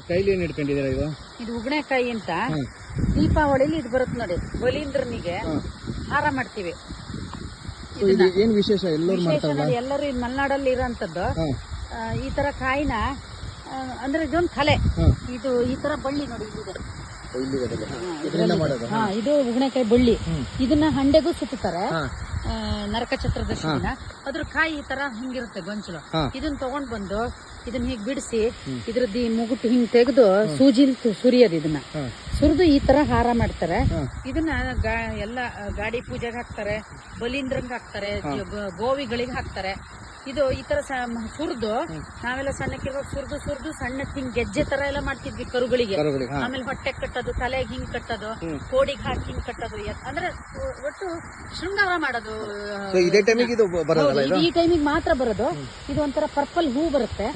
ಕೈಲಿ ಏನ್ ಇಟ್ಕೊಂಡಿದೀರ ಇದು? ಇದು ಉಗ್ಣೆಕಾಯಿ ಅಂತ. ದೀಪಾವಳಿಲಿ ಇದು ಬರುತ್ತೆ ನೋಡಿ ಬಲೀಂದ್ರನಿಗೆ. ಹಾರ ಮಾಡ್ತೀವಿ. ಇದು ಏನ್ ವಿಶೇಷ ಎಲ್ಲರೂ ಮಾಡ್ತಾರಲ್ಲ? ಎಲ್ಲರೂ ಮಲೆನಾಡಲ್ಲಿ ಇರೋಂಥದ್ದು. ಆ, ಈ ತರ ಕಾಯಿನ ಅಂದ್ರೆ ಇದೊಂದು ಕಲೆ. ಇದು ಈ ತರ ಬಳ್ಳಿ ನೋಡಿ ಇಲ್ಲಿದೆ. ಹಾ, ಇದು ಉಗ್ಣೆಕಾಯಿ ಬಳ್ಳಿ. ಇದನ್ನ ಹಂಡೆಗೂ ಸುತ್ತಾರೆ ಹಾ ಚತುರ್ದಶಿ ನರಕ ಚತುರ್ದಶಿನ ಅದ್ರ ಕಾಯಿ ಈ ತರ ಹಿಂಗಿರುತ್ತೆ ಗೊಂಚಲು. ಇದನ್ನ ತಗೊಂಡ್ ಬಂದು ಇದನ್ನ ಹೀಗ್ ಬಿಡಿಸಿ. ಇದ್ರದ್ದು ಈ ಮುಗುಟು ಹಿಂಗ್ ತೆಗೆದು ಸೂಜಿ ಸುರಿಯೋದು ಇದನ್ನ. ಸುರಿದು ಈ ತರ ಹಾರ ಮಾಡ್ತಾರೆ. ಇದನ್ನ ಗಾ- ಎಲ್ಲ ಗಾಡಿ ಪೂಜೆಗೆ ಹಾಕ್ತಾರೆ ಬಲೀಂದ್ರಂಗ್ ಹಾಕ್ತಾರೆ ಗೋವಿಗಳಿಗೆ ಹಾಕ್ತಾರೆ. ಇದು ಈ ತರ ಸುರಿದು. ನಾವೆಲ್ಲ ಸಣ್ಣಕ್ಕಿರುವಾಗ ಸುರಿದು ಸುರಿದು ಸಣ್ಣ ಹಿಂಗ್ ಗೆಜ್ಜೆ ತರ ಎಲ್ಲ ಮಾಡ್ತಿದ್ವಿ ಕರುಗಳಿಗೆ. ಆಮೇಲೆ ಹೊಟ್ಟೆ ಕಟ್ಟೋದು ತಲೆಗೆ ಹಿಂಗ್ ಕಟ್ಟೋದು. ಕೋಡಿಗೆ ಹಾಕಿ ಹಿಂಗ್ ಕಟ್ಟೋದು ಅಂದ್ರೆ ಒಟ್ಟು ಶೃಂಗಾರ ಮಾಡೋದು ಈ ಟೈಮಿಗೆ ಮಾತ್ರ ಬರೋದು. ಇದು ಒಂಥರ ಪರ್ಪಲ್ ಹೂ ಬರುತ್ತೆ.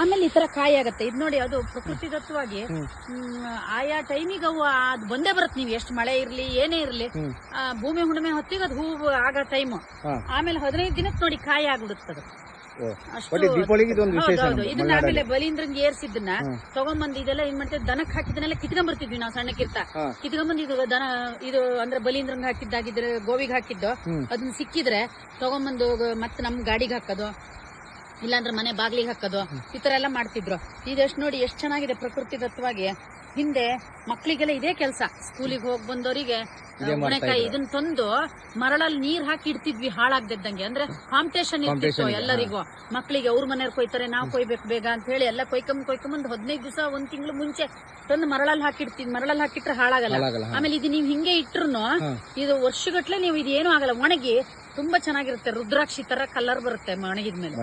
ಆಮೇಲೆ ಈ ತರ ಕಾಯಿ ಆಗುತ್ತೆ. ಇದು ನೋಡಿ ಅದು ಪ್ರಕೃತಿ ದತ್ತವಾಗಿ ಹ್ಮ್, ಆಯಾ ಟೈಮಿಗೆ ಅವು ಅದು ಬಂದೇ ಬರುತ್ತೆ ನೀವು. ಎಷ್ಟು ಮಳೆ ಇರ್ಲಿ ಏನೇ ಇರ್ಲಿ. ಭೂಮಿ ಹುಣ್ಣಿಮೆ ಹೊತ್ತಿಗೆ ಅದು ಹೂ ಆಗೋ ಟೈಮ್ ಆಮೇಲೆ ಹದಿನೈದು ದಿನಕ್ಕೆ ನೋಡಿ ಕಾಯಿ ಆಗ್ಬಿಡುತ್ತದು. ಬಟ್ ದೀಪಾವಳಿಗೆ ಇದೊಂದು ವಿಶೇಷ ಹೌದೌದು ಇದನ್ನ ಆಮೇಲೆ ಬಲೀಂದ್ರಂಗ್ ಏರ್ಸಿದ್ದನ್ನ. ತಗೊಂಬಂದ್ ಇದೆಲ್ಲ ಏನ್ ಮಾಡ್ತೇವೆ ದನಕ್ ಹಾಕಿದನ್ನೆಲ್ಲ ಕಿತ್ಕೊಂಡ್ ಬರ್ತಿದ್ವಿ ನಾವು ಸಣ್ಣಕ್ಕಿರ್ತ ಕಿತ್ಕೊಂಬಂದ್ ಇದು ದನ ಇದು ಅಂದ್ರೆ ಬಲೀಂದ್ರಂಗ್ ಹಾಕಿದ್ದಾಗಿದ್ರೆ ಗೋವಿಗೆ ಹಾಕಿದ್ದು ಅದನ್ನ ಸಿಕ್ಕಿದ್ರೆ ತಗೊಂಬಂದು ಮತ್ತೆ ನಮ್ ಗಾಡಿಗೆ ಹಾಕೋದು ಇಲ್ಲಾಂದ್ರೆ ಮನೆ ಬಾಗ್ಲಿಗೆ ಹಾಕೋದು ಈ ತರ ಎಲ್ಲ ಮಾಡ್ತಿದ್ರು. ಇದೆಷ್ಟು ನೋಡಿ ಎಷ್ಟು ಚೆನ್ನಾಗಿದೆ ಪ್ರಕೃತಿ ದತ್ತವಾಗಿ ಹಿಂದೆ ಮಕ್ಕಳಿಗೆಲ್ಲ ಇದೇ ಕೆಲಸ. ಸ್ಕೂಲಿಗೆ ಹೋಗಿ ಬಂದವರಿಗೆ ಹುಣೆಕಾಯಿ. ಇದನ್ನ ತಂದು ಮರಳಲ್ಲಿ ನೀರ್ ಹಾಕಿ ಇಡ್ತಿದ್ವಿ ಹಾಳಾಗ್ದಿದ್ದಂಗೆ. ಅಂದ್ರೆ ಕಾಂಪಿಟೇಷನ್ ಇರ್ತಿತ್ತು ಎಲ್ಲರಿಗೂ. ಮಕ್ಕಳಿಗೆ ಅವ್ರ ಮನೆಯವ್ರು ಕೊಯ್ತಾರೆ ನಾವು ಕೊಯ್ಬೇಕು ಬೇಗ ಅಂತ ಹೇಳಿ ಎಲ್ಲ ಕೊಯ್ಕೊಂಡ್ ಕೊಯ್ಕೊಂಬಂದ್ ಹದಿನೈದು ದಿವಸ ಒಂದ್ ತಿಂಗಳು ಮುಂಚೆ ತಂದು ಮರಳಲ್ಲಿ ಹಾಕಿಡ್ತೀವಿ ಮರಳಲ್ಲಿ ಹಾಕಿಟ್ರೆ ಹಾಳಾಗಲ್ಲ. ಆಮೇಲೆ ಇದು ನೀವು ಹಿಂಗೆ ಇಟ್ರು. ಇದು ವರ್ಷಗಟ್ಲೆ ನೀವು ಇದೇನು ಏನು ಆಗಲ್ಲ ಒಣಗಿ ತುಂಬಾ ಚೆನ್ನಾಗಿರುತ್ತೆ ರುದ್ರಾಕ್ಷಿ ತರ ಕಲರ್ ಬರುತ್ತೆ ಒಣಗಿದ್ಮೇಲೆ